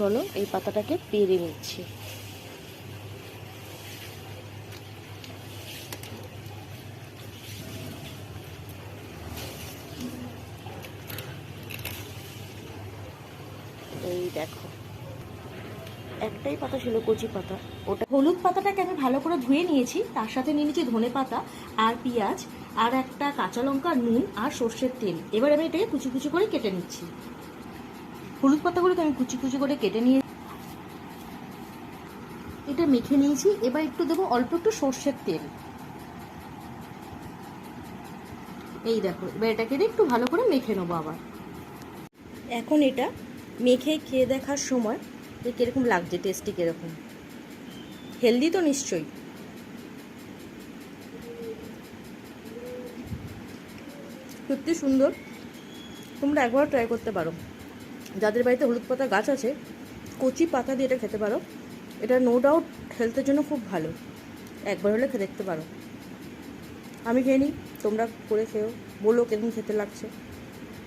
চলো, এই পাতাটাকে পেরে নিচ্ছি। এই দেখো, একটাই পাতা ছিল কচি পাতা। ওটা হলুদ পাতাটাকে আমি ভালো করে ধুয়ে নিয়েছি, তার সাথে নিয়ে নিয়েছি ধনে পাতা আর পেঁয়াজ, আর একটা কাঁচা লঙ্কা, নুন আর সর্ষের তেল। এবার আমি এটাকে কুচি কুচি করে কেটে নিচ্ছি। হলুদ পাতাগুলোকে আমি কুচি কুচি করে কেটে নিয়ে এটা মেখে নিয়েছি। এবার একটু দেবো অল্প একটু সর্ষের তেল। এই দেখো, এবার এটাকে একটু ভালো করে মেখে নেব আবার। এখন এটা মেখে খেয়ে দেখার সময় যে কীরকম লাগছে টেস্টি কীরকম। হেলদি তো নিশ্চয়ই। সত্যি সুন্দর। তোমরা একবার ট্রাই করতে পারো। যাদের বাড়িতে হলুদ পাতা গাছ আছে, কচি পাতা দিয়ে এটা খেতে পারো। এটা নো ডাউট হেলথের জন্য খুব ভালো। একবার হলে খেয়ে দেখতে পারো। আমি খেয়ে নিই তোমরা করে খেও বলো কেমন খেতে লাগছে।